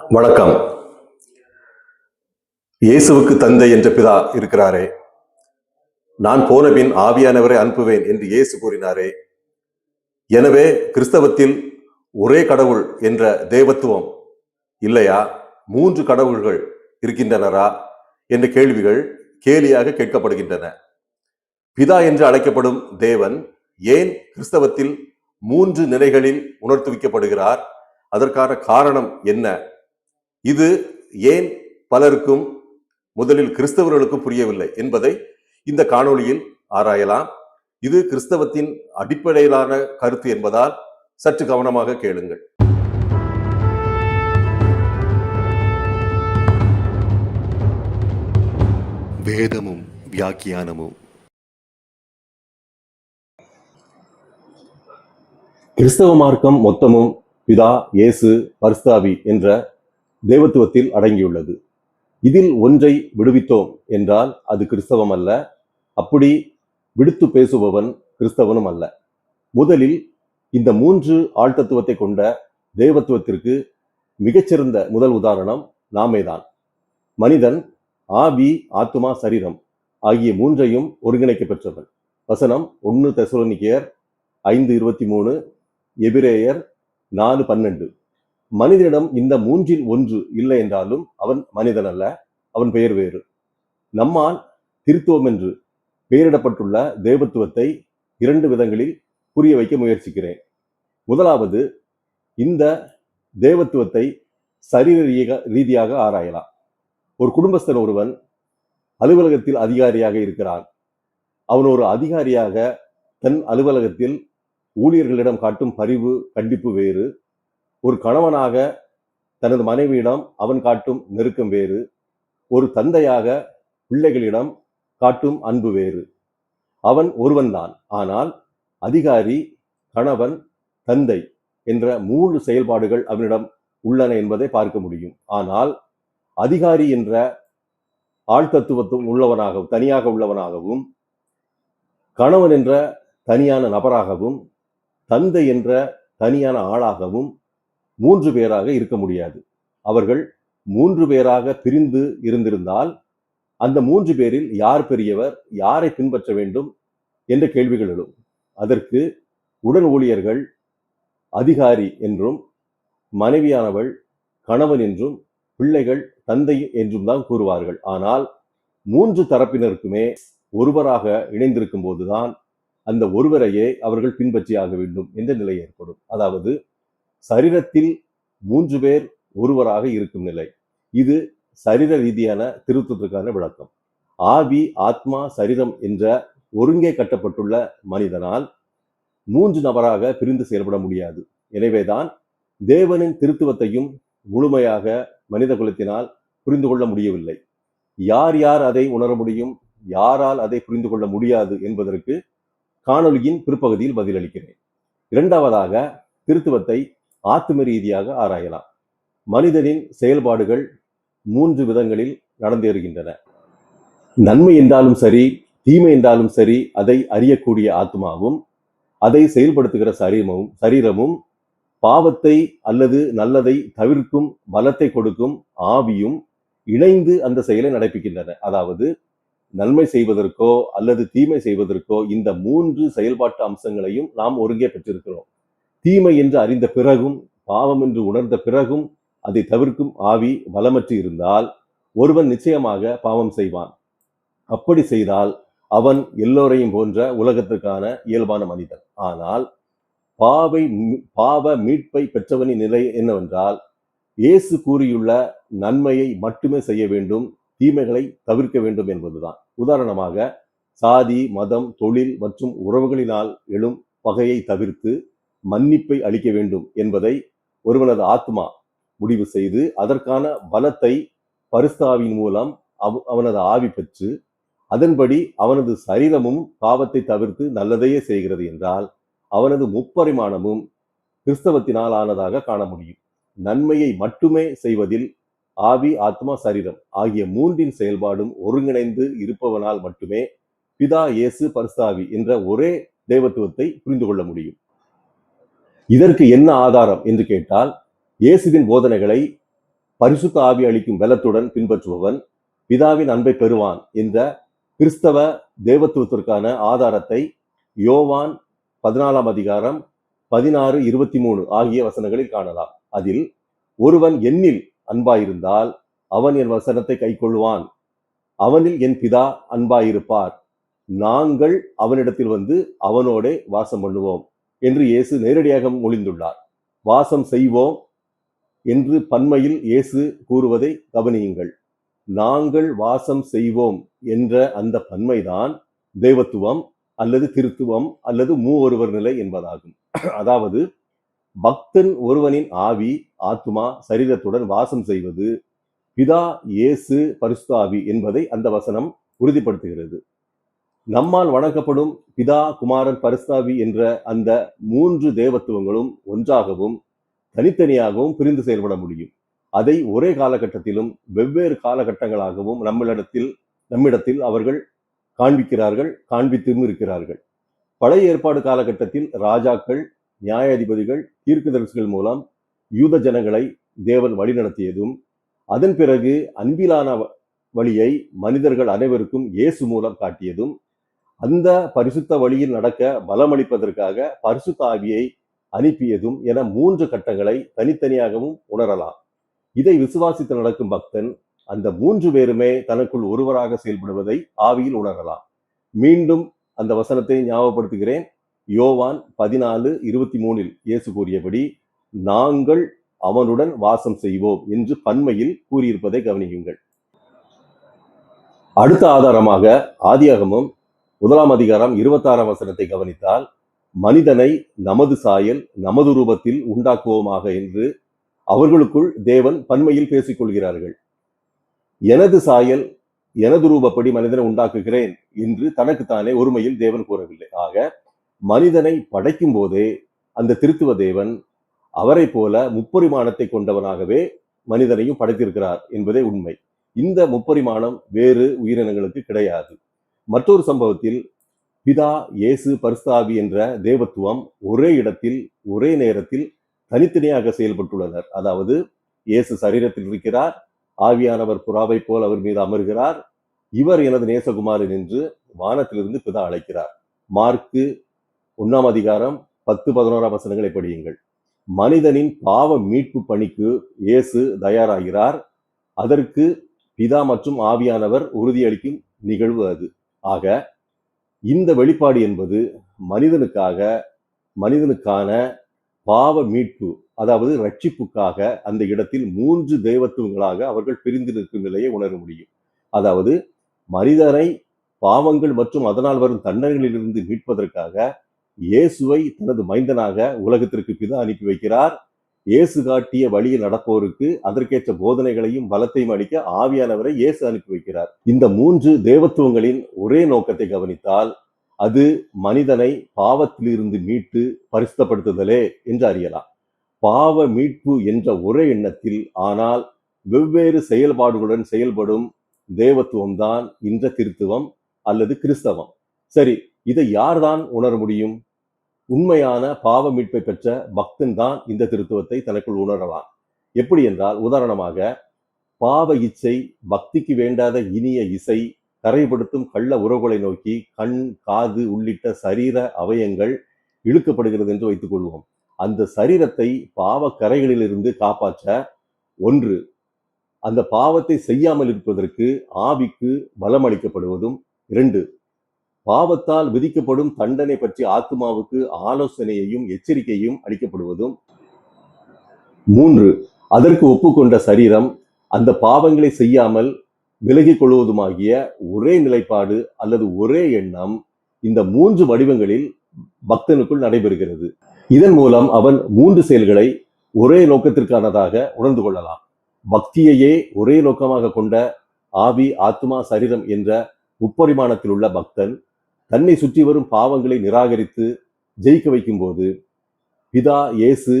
வணக்கம். இயேசுவுக்கு தந்தை என்ற பிதா இருக்கிறாரே. நான் போனபின் ஆவியானவரை அனுப்புவேன் என்று இயேசு கூறினாரே. எனவே கிறிஸ்தவத்தில் ஒரே கடவுள் என்ற தேவத்துவம் இல்லையா? மூன்று கடவுள்கள் இருக்கின்றனரா? என்ற கேள்விகள் கேலியாக கேட்கப்படுகின்றன. பிதா என்று அழைக்கப்படும் தேவன் ஏன் கிறிஸ்தவத்தில் மூன்று நிலைகளில் உணர்த்துவிக்கப்படுகிறார்? அதற்கான காரணம் என்ன? இது ஏன் பலருக்கும் முதலில் கிறிஸ்தவர்களுக்கும் புரியவில்லை என்பதை இந்த காணொளியில் ஆராயலாம். இது கிறிஸ்தவத்தின் அடிப்படையிலான கருத்து என்பதால் சற்று கவனமாக கேளுங்கள். வேதமும் வியாக்கியானமும். கிறிஸ்தவ மார்க்கம் மொத்தமும் பிதா இயேசு பரிஸ்தாவி என்ற தேவத்துவத்தில் அடங்கியுள்ளது. இதில் ஒன்றை விடுவித்தோம் என்றால் அது கிறிஸ்தவம் அல்ல. அப்படி விடுத்து பேசுபவன் கிறிஸ்தவனும் அல்ல. முதலில் இந்த மூன்று ஆழ்த்தத்துவத்தை கொண்ட தெய்வத்துவத்திற்கு மிகச்சிறந்த முதல் உதாரணம் நாமேதான். மனிதன் ஆவி ஆத்மா சரீரம் ஆகிய மூன்றையும் ஒருங்கிணைக்க பெற்றவன். வசனம் ஒன்று தெசலோனிக்கியர் ஐந்து இருபத்தி மூணு எபிரேயர் நாலு பன்னெண்டு. மனிதனிடம் இந்த மூன்றில் ஒன்று இல்லை என்றாலும் அவன் மனிதன் அல்ல அவன் பெயர் வேறு. நம்மால் திருத்துவம் என்று பெயரிடப்பட்டுள்ள தேவத்துவத்தை இரண்டு விதங்களில் புரிய வைக்க முயற்சிக்கிறேன். முதலாவது இந்த தேவத்துவத்தை சரீர ரீதியாக ஆராயலாம். ஒரு குடும்பஸ்தன் ஒருவன் அலுவலகத்தில் அதிகாரியாக இருக்கிறான். அவன் ஒரு அதிகாரியாக தன் அலுவலகத்தில் ஊழியர்களிடம் காட்டும் பரிவு கண்டிப்பு வேறு. ஒரு கணவனாக தனது மனைவியிடம் அவன் காட்டும் நெருக்கம் வேறு ஒரு தந்தையாக பிள்ளைகளிடம் காட்டும் அன்பு வேறு. அவன் ஒருவன்தான். ஆனால் அதிகாரி கணவன் தந்தை என்ற மூன்று செயல்பாடுகள் அவனிடம் உள்ளன என்பதை பார்க்க முடியும். ஆனால் அதிகாரி என்ற ஆழ்தத்துவத்துவம் உள்ளவனாகவும் தனியாக உள்ளவனாகவும் கணவன் என்ற தனியான நபராகவும் தந்தை என்ற தனியான ஆளாகவும் மூன்று பேராக இருக்க முடியாது. அவர்கள் மூன்று பேராக பிரிந்து இருந்திருந்தால் அந்த மூன்று பேரில் யார் பெரியவர் யாரை பின்பற்ற வேண்டும் என்ற கேள்விகள் எழும். அதற்கு உடன் ஊழியர்கள் அதிகாரி என்றும் மனைவியானவள் கணவன் என்றும் பிள்ளைகள் தந்தை என்றும் தான் கூறுவார்கள். ஆனால் மூன்று தரப்பினருக்குமே ஒருவராக இணைந்திருக்கும் போதுதான் அந்த ஒருவரையே அவர்கள் பின்பற்றியாக வேண்டும் என்ற நிலை ஏற்படும். அதாவது சரீரத்தில் மூன்று பேர் ஒருவராக இருக்கும் நிலை. இது சரீர ரீதியான திருத்தத்திற்கான விளக்கம். ஆவி ஆத்மா சரீரம் என்ற ஒருங்கே கட்டப்பட்டுள்ள மனிதனால் மூன்று நபராக பிரிந்து செயல்பட முடியாது. எனவேதான் தேவனின் திருத்துவத்தையும் முழுமையாக மனித குலத்தினால் புரிந்து கொள்ள முடியவில்லை. யார் யார் அதை உணர முடியும் யாரால் அதை புரிந்து கொள்ள முடியாது என்பதற்கு காணொலியின் பிற்பகுதியில் பதிலளிக்கிறேன். இரண்டாவதாக திருத்துவத்தை ஆத்தும ரீதியாக ஆராயலாம். மனிதனின் செயல்பாடுகள் மூன்று விதங்களில் நடந்தேறுகின்றன. நன்மை என்றாலும் சரி தீமை என்றாலும் சரி அதை அறியக்கூடிய ஆத்மாவும் அதை செயல்படுத்துகிற சரீரமும் சரீரமும் பாவத்தை அல்லது நல்லதை தவிர்க்கும் பலத்தை கொடுக்கும் ஆவியும் இணைந்து அந்த செயலை நடப்பிக்கின்றன. அதாவது நன்மை செய்வதற்கோ அல்லது தீமை செய்வதற்கோ இந்த மூன்று செயல்பாட்டு அம்சங்களையும் நாம் ஒருங்கே பெற்றிருக்கிறோம். தீமை என்று அறிந்த பிறகும் பாவம் என்று உணர்ந்த பிறகும் அதை தவிர்க்கும் ஆவி பலமற்று இருந்தால் ஒருவன் நிச்சயமாக பாவம் செய்வான். அப்படி செய்தால் அவன் எல்லோரையும் போன்ற உலகத்திற்கான இயல்பான மனிதன். ஆனால் பாவை பாவ மீட்பை பெற்றவனின் நிலை என்னவென்றால் இயேசு கூறியுள்ள நன்மையை மட்டுமே செய்ய வேண்டும் தீமைகளை தவிர்க்க வேண்டும் என்பதுதான். உதாரணமாக சாதி மதம் தொழில் மற்றும் உறவுகளினால் எழும் பகையை தவிர்த்து மன்னிப்பை அளிக்க வேண்டும் என்பதை ஒருவனது ஆத்மா முடிவு செய்து அதற்கான பலத்தை பரிஸ்தாவின் மூலம் அவ் அவனது ஆவி பெற்று அதன்படி அவனது சரீரமும் பாவத்தை தவிர்த்து நல்லதையே செய்கிறது என்றால் அவனது முப்பரிமாணமும் கிறிஸ்தவத்தினால் ஆனதாக காண முடியும். நன்மையை மட்டுமே செய்வதில் ஆவி ஆத்மா சரீரம் ஆகிய மூன்றின் செயல்பாடும் ஒருங்கிணைந்து இருப்பவனால் மட்டுமே பிதா இயேசு பரிஸ்தாவி என்ற ஒரே தெய்வத்துவத்தை புரிந்து கொள்ள முடியும். இதற்கு என்ன ஆதாரம் என்று கேட்டால் இயேசுவின் போதனைகளை பரிசுத்த ஆவி அளிக்கும் பலத்துடன் பின்பற்றுபவன் பிதாவின் அன்பை பெறுவான் என்ற கிறிஸ்தவ தேவத்துவத்திற்கான ஆதாரத்தை யோவான் பதினாலாம் அதிகாரம் பதினாறு இருபத்தி மூணு ஆகிய வசனங்களில் காணலாம். அதில் ஒருவன் என்னில் அன்பாயிருந்தால் அவன் என் வசனத்தை கைக்கொள்வான் அவனில் என் பிதா அன்பாயிருப்பார். நாங்கள் அவனிடத்தில் வந்து அவனோடே வாசம் பண்ணுவோம். என்று இயேசு நேரடியாக மொழிந்துள்ளார். வாசம் செய்வோம் என்று பன்மையில் இயேசு கூறுவதை கவனியுங்கள். நாங்கள் வாசம் செய்வோம் என்ற அந்த பன்மைதான் தெய்வத்துவம் அல்லது திருத்துவம் அல்லது மூ ஒருவர் நிலை என்பதாகும். அதாவது பக்தன் ஒருவனின் ஆவி ஆத்மா சரீரத்துடன் வாசம் செய்வது பிதா இயேசு பரிசுத்த என்பதை அந்த வசனம் உறுதிப்படுத்துகிறது. நம்மால் வணங்கப்படும் பிதா குமாரன் பரிஸ்தாவி என்ற அந்த மூன்று தேவத்துவங்களும் ஒன்றாகவும் தனித்தனியாகவும் பிரிந்து செயல்பட முடியும். அதை ஒரே காலகட்டத்திலும் வெவ்வேறு காலகட்டங்களாகவும் நம்மளிடத்தில் நம்மிடத்தில் அவர்கள் காண்பிக்கிறார்கள் காண்பித்தும் இருக்கிறார்கள். பழைய ஏற்பாடு காலகட்டத்தில் ராஜாக்கள் நியாயாதிபதிகள் தீர்க்கதரிசிகள் மூலம் யூத ஜனங்களை தேவன் வழிநடத்தியதும் அதன் பிறகு அன்பிலான வழியை மனிதர்கள் அனைவருக்கும் இயேசு மூலம் காட்டியதும் அந்த பரிசுத்த வழியில் நடக்க பலமளிப்பதற்காக பரிசுத்த ஆவியை அனுப்பியதும் என மூன்று கட்டங்களை தனித்தனியாகவும் உணரலாம். இதை விசுவாசித்து நடக்கும் பக்தன் அந்த மூன்று பேருமே தனக்குள் ஒருவராக செயல்படுவதை ஆவியில் உணரலாம். மீண்டும் அந்த வசனத்தை ஞாபகப்படுத்துகிறேன். யோவான் பதினாலு இருபத்தி மூணில் இயேசு கூறியபடி நாங்கள் அவனுடன் வாசம் செய்வோம் என்று பன்மையில் கூறியிருப்பதை கவனியுங்கள். அடுத்த ஆதாரமாக ஆதியாகமம் முதலாம் அதிகாரம் இருபத்தாறாம் வசனத்தை கவனித்தால் மனிதனை நமது சாயல் நமது ரூபத்தில் உண்டாக்குவோமாக என்று அவர்களுக்குள் தேவன் பன்மையில் பேசிக் கொள்கிறார்கள். எனது சாயல் எனது ரூபப்படி மனிதனை உண்டாக்குகிறேன் என்று தனக்குத்தானே ஒருமையில் தேவன் கூறவில்லை. ஆக மனிதனை படைக்கும் போதே அந்த திருத்துவ தேவன் அவரை போல முப்பரிமாணத்தை கொண்டவனாகவே மனிதனையும் படைத்திருக்கிறார் என்பதே உண்மை. இந்த முப்பரிமாணம் வேறு உயிரினங்களுக்கு கிடையாது. மற்றொரு சம்பவத்தில் பிதா இயேசு பரிஸ்தாவி என்ற தேவத்துவம் ஒரே இடத்தில் ஒரே நேரத்தில் தனித்தனியாக செயல்பட்டுள்ளனர். அதாவது இயேசு சரீரத்தில் இருக்கிறார் ஆவியானவர் புறாவை போல் அவர் மீது அமர்கிறார். இவர் எனது நேசகுமாரன் என்று வானத்திலிருந்து பிதா அழைக்கிறார். மார்க்கு ஒன்னாம் அதிகாரம் பத்து பதினோராம் வசனங்களை படியுங்கள். மனிதனின் பாவ மீட்பு பணிக்கு இயேசு தயாராகிறார். அதற்கு பிதா மற்றும் ஆவியானவர் உறுதியளிக்கும் நிகழ்வு அது. ஆக இந்த வெளிப்பாடு என்பது மனிதனுக்காக மனிதனுக்கான பாவ மீட்பு அதாவது ரட்சிப்புக்காக அந்த இடத்தில் மூன்று தெய்வத்துவங்களாக அவர்கள் பிரிந்து நிற்கும் நிலையை உணர முடியும். அதாவது மனிதனை பாவங்கள் மற்றும் அதனால் வரும் தண்டனைகளிலிருந்து மீட்பதற்காக இயேசுவை தனது மைந்தனாக உலகத்திற்கு பிதா அனுப்பி வைக்கிறார். இயேசு காட்டிய வழியில் நடப்போருக்கு அதற்கேற்ற போதனைகளையும் பலத்தையும் அளிக்க ஆவியானவரை இயேசு அனுப்பி வைக்கிறார். இந்த மூன்று தேவத்துவங்களின் ஒரே நோக்கத்தை கவனித்தால் அது மனிதனை பாவத்திலிருந்து மீட்டு பரிசுத்தப்படுத்துதலே என்று அறியலாம். பாவ மீட்பு என்ற ஒரே எண்ணத்தில் ஆனால் வெவ்வேறு செயல்பாடுகளுடன் செயல்படும் தேவத்துவம் தான் இந்த திருத்துவம் அல்லது கிறிஸ்தவம். சரி இதை யார்தான் உணர முடியும்? உண்மையான பாவ மீட்பை பெற்ற பக்தன் தான் இந்த திருத்துவத்தை தனக்குள் உணரலாம். எப்படி என்றால் உதாரணமாக பாவ இச்சை பக்திக்கு வேண்டாத இனிய இசை கரைப்படுத்தும் கள்ள உறவுகளை நோக்கி கண் காது உள்ளிட்ட சரீர அவயங்கள் இழுக்கப்படுகிறது என்று வைத்துக் கொள்வோம். அந்த சரீரத்தை பாவ கரைகளிலிருந்து காப்பாற்ற ஒன்று அந்த பாவத்தை செய்யாமல் இருப்பதற்கு ஆவிக்கு பலம் அளிக்கப்படுவதும் இரண்டு பாவத்தால் விதிக்கப்படும் தண்டனை பற்றி ஆத்மாவுக்கு ஆலோசனையையும் எச்சரிக்கையும் அளிக்கப்படுவதும் மூன்று அதற்கு ஒப்புக்கொண்ட சரீரம் அந்த பாவங்களை செய்யாமல் விலகிக் கொள்வதுமாகிய ஒரே நிலைப்பாடு அல்லது ஒரே எண்ணம் இந்த மூன்று வடிவங்களில் பக்தனுக்குள் நடைபெறுகிறது. இதன் மூலம் அவன் மூன்று செயல்களை ஒரே நோக்கத்திற்கானதாக உணர்ந்து கொள்ளலாம். பக்தியையே ஒரே நோக்கமாக கொண்ட ஆவி ஆத்மா சரீரம் என்ற முப்பரிமாணத்தில் உள்ள பக்தன் தன்னை சுற்றி வரும் பாவங்களை நிராகரித்து ஜெயிக்க வைக்கும்போது பிதா இயேசு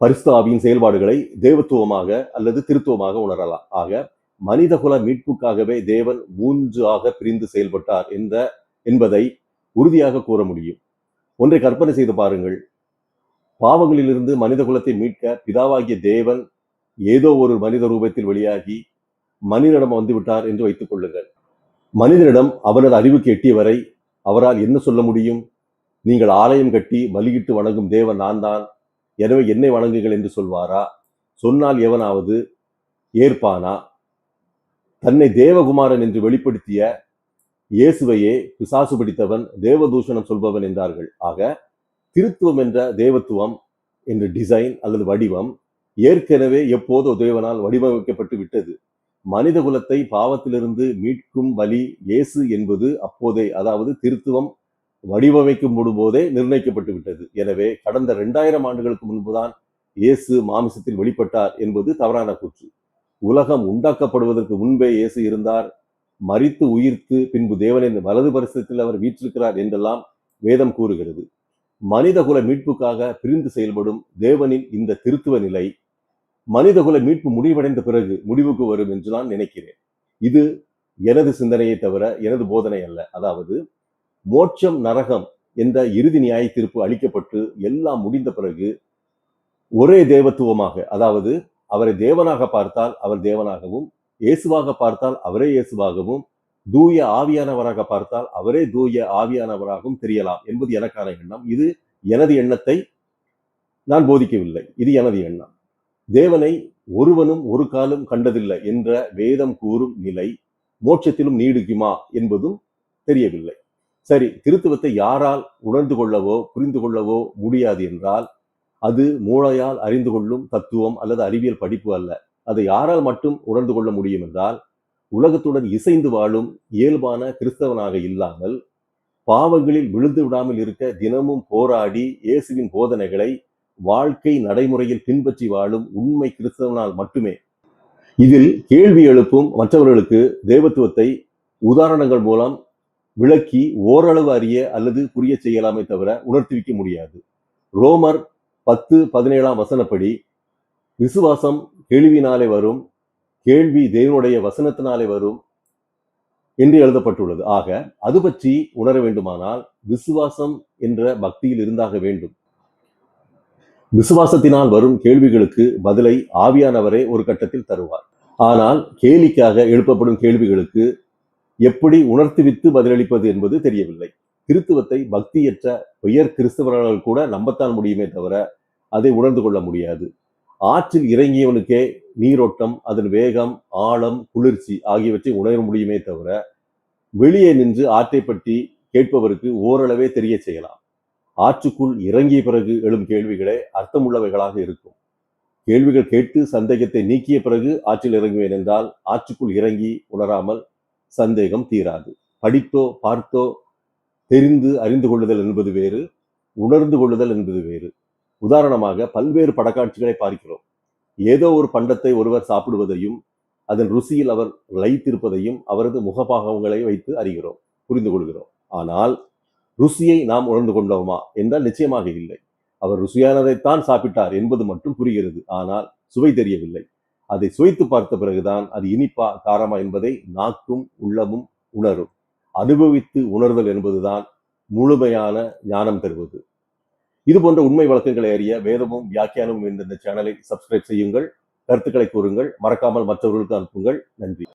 பரிஸ்தாவின் செயல்பாடுகளை தேவத்துவமாக அல்லது திருத்துவமாக உணரலாம். ஆக மனிதகுல மீட்புக்காகவே தேவன் மூன்று ஆக பிரிந்து செயல்பட்டார் என்ற என்பதை உறுதியாக கூற முடியும். ஒன்றை கற்பனை செய்து பாருங்கள். பாவங்களிலிருந்து மனித குலத்தை மீட்க பிதாவாகிய தேவன் ஏதோ ஒரு மனித ரூபத்தில் வெளியாகி மனிதனிடம் வந்துவிட்டார் என்று வைத்துக் கொள்ளுங்கள். மனிதனிடம் அவனது அறிவுக்கு எட்டியவரை அவரால் என்ன சொல்ல முடியும்? நீங்கள் ஆலயம் கட்டி பலியிட்டு வணங்கும் தேவன் நான் தான் எனவே என்னை வணங்குங்கள் என்று சொல்வாரா? சொன்னால் எவனாவது ஏற்பானா? தன்னை தேவகுமாரன் என்று வெளிப்படுத்திய இயேசுவையே பிசாசு பிடித்தவன் தேவதூஷணம் சொல்பவன் என்றார்கள். ஆக திருத்துவம் என்ற தேவத்துவம் என்ற டிசைன் அல்லது வடிவம் ஏற்கனவே எப்போதோ தேவனால் வடிவமைக்கப்பட்டு விட்டது. மனித குலத்தை பாவத்திலிருந்து மீட்கும் வழி இயேசு என்பது அப்போதே அதாவது திருத்துவம் வடிவமைக்கும் போதே நிர்ணயிக்கப்பட்டு விட்டது. எனவே கடந்த இரண்டாயிரம் ஆண்டுகளுக்கு முன்புதான் இயேசு மாமிசத்தில் வெளிப்பட்டார் என்பது தவறான கூற்று. உலகம் உண்டாக்கப்படுவதற்கு முன்பே இயேசு இருந்தார். மரித்து உயிர்த்து பின்பு தேவனின் வலது பரிசத்தில் அவர் வீற்றிருக்கிறார் என்றெல்லாம் வேதம் கூறுகிறது. மனிதகுல மீட்புக்காக பிரிந்து செயல்படும் தேவனின் இந்த திருத்துவ நிலை மனிதகுல மீட்பு முடிவடைந்த பிறகு முடிவுக்கு வரும் என்று நான் நினைக்கிறேன். இது எனது சிந்தனையை தவிர எனது போதனை அல்ல. அதாவது மோட்சம் நரகம் என்ற இறுதி நியாய தீர்ப்பு அளிக்கப்பட்டு எல்லாம் முடிந்த பிறகு ஒரே தேவத்துவமாக அதாவது அவரை தேவனாக பார்த்தால் அவர் தேவனாகவும் இயேசுவாக பார்த்தால் அவரே இயேசுவாகவும் தூய ஆவியானவராக பார்த்தால் அவரே தூய ஆவியானவராகவும் தெரியலாம் என்பது எனக்கான எண்ணம். இது எனது எண்ணத்தை நான் போதிக்கவில்லை. இது எனது எண்ணம். தேவனை ஒருவனும் ஒரு காலம் கண்டதில்லை என்ற வேதம் கூறும் நிலை மோட்சத்திலும் நீடிக்குமா என்பதும் தெரியவில்லை. சரி திருத்துவத்தை யாரால் உணர்ந்து கொள்ளவோ புரிந்து கொள்ளவோ முடியாது என்றால் அது மூளையால் அறிந்து கொள்ளும் தத்துவம் அல்லது அறிவியல் படிப்பு அல்ல. அதை யாரால் மட்டும் உணர்ந்து கொள்ள முடியும் என்றால் உலகத்துடன் இசைந்து வாழும் இயல்பான கிறிஸ்தவனாக இல்லாமல் பாவங்களில் விழுந்து விடாமல் இருக்க தினமும் போராடி இயேசுவின் போதனைகளை வாழ்க்கை நடைமுறையில் பின்பற்றி வாழும் உண்மை கிறிஸ்தவனால் மட்டுமே. இதில் கேள்வி எழுப்பும் மற்றவர்களுக்கு தேவத்துவத்தை உதாரணங்கள் மூலம் விளக்கி ஓரளவு அறிய அல்லது புரிய செய்யலாமே தவிர உணர்த்திவிக்க முடியாது. ரோமர் பத்து பதினேழாம் வசனப்படி விசுவாசம் கேள்வினாலே வரும் கேள்வி தேவனுடைய வசனத்தினாலே வரும் என்று எழுதப்பட்டுள்ளது. ஆக அது பற்றி உணர வேண்டுமானால் விசுவாசம் என்ற பக்தியில் இருந்தாக வேண்டும். விசுவாசத்தினால் வரும் கேள்விகளுக்கு பதிலை ஆவியானவரே ஒரு கட்டத்தில் தருவார். ஆனால் கேலிக்காக எழுப்பப்படும் கேள்விகளுக்கு எப்படி உணர்த்துவித்து பதிலளிப்பது என்பது தெரியவில்லை. கிறித்துவத்தை பக்தியற்ற பெயர் கிறிஸ்தவர்கள் கூட நம்பத்தான் முடியுமே தவிர அதை உணர்ந்து கொள்ள முடியாது. ஆற்றில் இறங்கியவனுக்கே நீரோட்டம் அதன் வேகம் ஆழம் குளிர்ச்சி ஆகியவற்றை உணர முடியுமே தவிர வெளியே நின்று ஆற்றை பற்றி கேட்பவருக்கு ஓரளவே தெரிய செய்யலாம். ஆற்றுக்குள் இறங்கிய பிறகு எழும் கேள்விகளே அர்த்தமுள்ளவைகளாக இருக்கும். கேள்விகள் கேட்டு சந்தேகத்தை நீக்கிய பிறகு ஆற்றில் இறங்குவேன் என்றால் ஆற்றுக்குள் இறங்கி உணராமல் சந்தேகம் தீராது. படித்தோ பார்த்தோ தெரிந்து அறிந்து கொள்ளுதல் என்பது வேறு உணர்ந்து கொள்ளுதல் என்பது வேறு. உதாரணமாக பல்வேறு படக்காட்சிகளை பார்க்கிறோம். ஏதோ ஒரு பண்டத்தை ஒருவர் சாப்பிடுவதையும் அதன் ருசியில் அவர் லயித்திருப்பதையும் அவரது முகபாகங்களை வைத்து அறிகிறோம் புரிந்து கொள்கிறோம். ஆனால் ருசியை நாம் உணர்ந்து கொண்டோமா என்றால் நிச்சயமாக இல்லை. அவர் ருசியானதைத்தான் சாப்பிட்டார் என்பது மட்டும் புரிகிறது. ஆனால் சுவை தெரியவில்லை. அதை சுவைத்து பார்த்த பிறகுதான் அது இனிப்பா காரமா என்பதை நாக்கும் உள்ளமும் உணரும். அனுபவித்து உணர்தல் என்பதுதான் முழுமையான ஞானம் தருவது. இது போன்ற உண்மை வழக்கங்களை அறிய வேதமும் வியாக்கியானமும் என்ற இந்த சேனலை சப்ஸ்கிரைப் செய்யுங்கள். கருத்துக்களை கூறுங்கள். மறக்காமல் மற்றவர்களுக்கு அனுப்புங்கள். நன்றி.